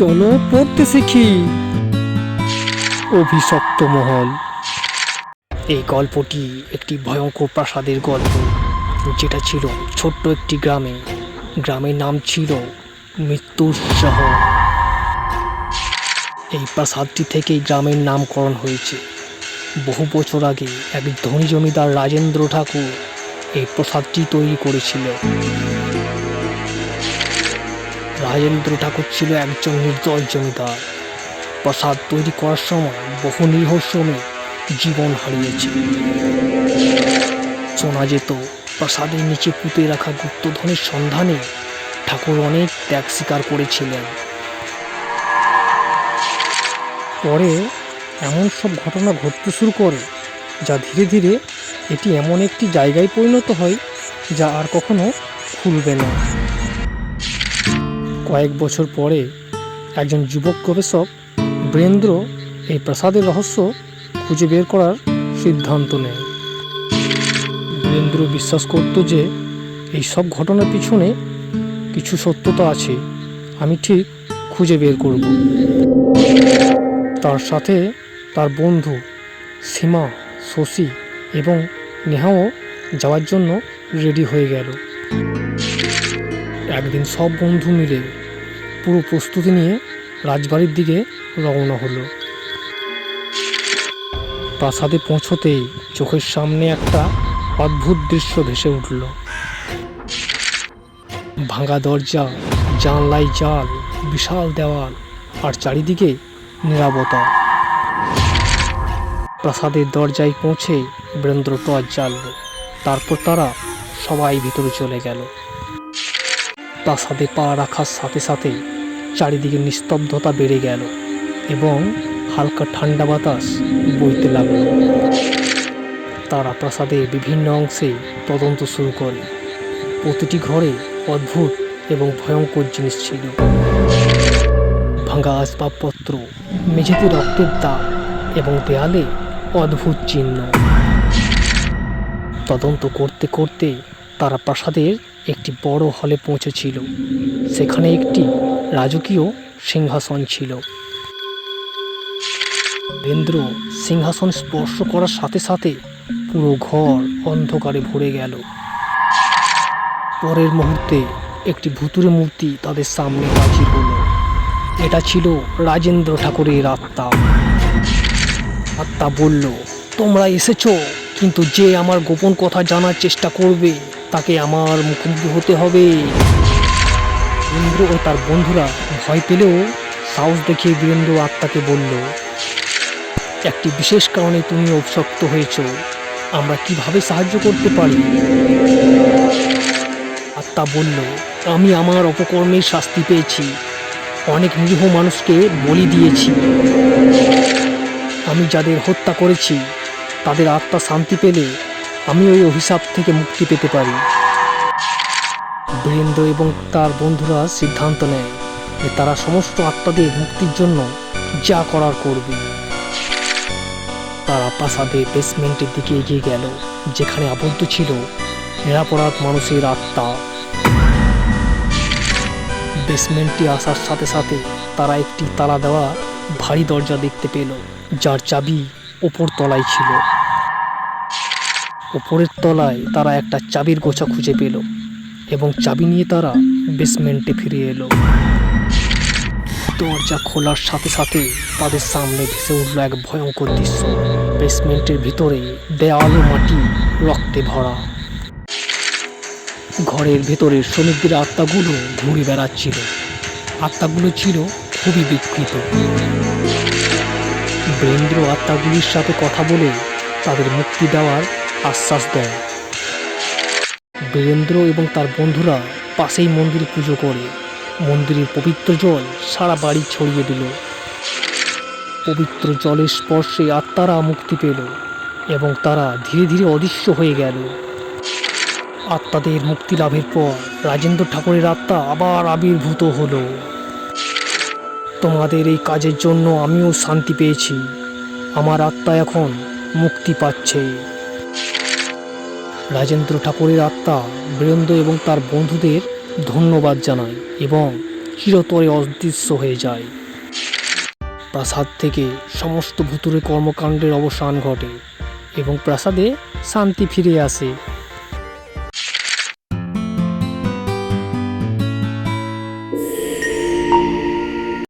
চলো পড়তে শিখি অভিশপ্ত মহল। এই গল্পটি একটি ভয়ঙ্কর প্রাসাদের গল্প, যেটা ছিল ছোট্ট একটি গ্রামে। গ্রামের নাম ছিল মৃত্যুর শহর। এই প্রাসাদটি থেকেই গ্রামের নামকরণ হয়েছে। বহু বছর আগে এক ধনী জমিদার রাজেন্দ্র ঠাকুর এই প্রাসাদটি তৈরি করেছিল। রাজেন্দ্র ঠাকুর ছিল একজন নির্দয় জমিদার। প্রাসাদ তৈরি করার সময় বহু নিরীহ শ্রমিক জীবন হারিয়েছে। শোনা যেত, প্রাসাদের নিচে পুঁতে রাখা গুপ্তধনের সন্ধানে ঠাকুর অনেক ত্যাগ স্বীকার করেছিলেন। পরে এমন সব ঘটনা ঘটতে শুরু করে, যা ধীরে ধীরে এটি এমন একটি জায়গায় পরিণত হয়, যা আর কখনো খুলবে না। কয়েক বছর পরে একজন যুবক গবেষক বীরেন্দ্র এই প্রাসাদের রহস্য খুঁজে বের করার সিদ্ধান্ত নেয়। বীরেন্দ্র বিশ্বাস করত যে এই সব ঘটনার পিছনে কিছু সত্যতা আছে, আমি ঠিক খুঁজে বের করব। তার সাথে তার বন্ধু সীমা, শশী এবং নেহাও যাওয়ার জন্য রেডি হয়ে গেল। একদিন সব বন্ধু মিলে পুরো প্রস্তুতি নিয়ে রাজবাড়ির দিকে রওনা হলো। প্রাসাদে পৌঁছতেই চোখের সামনে একটা অদ্ভুত দৃশ্য ভেসে উঠল। ভাঙা দরজা, জানলায় জাল, বিশাল দেওয়াল আর চারিদিকে নিরাপত্তা। প্রাসাদের দরজায় পৌঁছে বীরেন্দ্র টর্চ জ্বালল। তারপর তারা সবাই ভিতরে চলে গেল। প্রাসাদে পা রাখার সাথে সাথে চারিদিকে নিস্তব্ধতা বেড়ে গেল এবং হালকা ঠান্ডা বাতাস বইতে লাগল। তারা প্রাসাদের বিভিন্ন অংশে তদন্ত শুরু করে। প্রতিটি ঘরে অদ্ভুত এবং ভয়ঙ্কর জিনিস ছিল। ভাঙা আসবাবপত্র, মেঝেতে রক্তের দাগ এবং দেয়ালে অদ্ভুত চিহ্ন। তদন্ত করতে করতে তারা প্রাসাদের একটি বড় হলে পৌঁছেছিল। সেখানে একটি রাজকীয় সিংহাসন ছিল। বেন্দ্র সিংহাসন স্পর্শ করার সাথে সাথে পুরো ঘর অন্ধকারে ভরে গেল। পরের মুহূর্তে একটি ভুতুরে মূর্তি তাদের সামনে হাজির হলো। এটা ছিল রাজেন্দ্র ঠাকুরের আত্মা। আত্মা বলল, তোমরা এসেছ, কিন্তু যে আমার গোপন কথা জানার চেষ্টা করবে তাকে আমার মুখোমুখি হতে হবে। বীরেন্দ্র ও তার বন্ধুরা ভয় পেলেও সাহস দেখিয়ে বীরেন্দ্র আত্মাকে বলল, একটি বিশেষ কারণে তুমি অভিশপ্ত হয়েছ। আমরা কীভাবে সাহায্য করতে পারি? আত্মা বলল, আমি আমার অপকর্মের শাস্তি পেয়েছি। অনেক নিরীহ মানুষকে বলি দিয়েছি। আমি যাদের হত্যা করেছি, তাদের আত্মা শান্তি পেলে আমি ওই অভিশাপ থেকে মুক্তি পেতে পারি। বীরেন্দ্র এবং তার বন্ধুরা সিদ্ধান্ত নেয় যে তারা সমস্ত আত্মাদের মুক্তির জন্য যা করার করবে। তারা প্রাসাদে বেসমেন্টের দিকে এগিয়ে গেল, যেখানে আবদ্ধ ছিল নিরাপরাধ মানুষের আত্মা। বেসমেন্টটি আসার সাথে সাথে তারা একটি তালা দেওয়া ভারী দরজা দেখতে পেল, যার চাবি ওপর তলায় ছিল। ওপরের তলায় তারা একটা চাবির গোছা খুঁজে পেল এবং চাবি নিয়ে তারা বেসমেন্টে ফিরে এলো। দরজা খোলার সাথে সাথে তাদের সামনে ভেসে উঠল এক ভয়ঙ্কর দৃশ্য। বেসমেন্টের ভিতরে দেয়াল ও মাটি রক্তে ভরা। ঘরের ভেতরে শ্রমিকদের আত্মাগুলো ঘুরে বেড়াচ্ছিল। আত্মাগুলো ছিল খুবই বিকৃত। বীরেন্দ্র আত্মাগুলির সাথে কথা বলে তাদের মুক্তি দেওয়ার আশ্বাস দেয়। বীরেন্দ্র এবং তার বন্ধুরা পাশেই মন্দিরে পুজো করে। মন্দিরের পবিত্র জল সারা বাড়ি ছড়িয়ে দিল। পবিত্র জলের স্পর্শে আত্মারা মুক্তি পেল এবং তারা ধীরে ধীরে অদৃশ্য হয়ে গেল। আত্মাদের মুক্তি লাভের পর রাজেন্দ্র ঠাকুরের আত্মা আবার আবির্ভূত হলো। তোমাদের এই কাজের জন্য আমিও শান্তি পেয়েছি। আমার আত্মা এখন মুক্তি পাচ্ছে। রাজেন্দ্র ঠাকুরের আত্মা বীরেন্দ্র এবং তার বন্ধুদের ধন্যবাদ জানায় এবং চিরতরে অদৃশ্য হয়ে যায়। প্রাসাদ থেকে সমস্ত ভুতুরে কর্মকাণ্ডের অবসান ঘটে এবং প্রাসাদে শান্তি ফিরে আসে।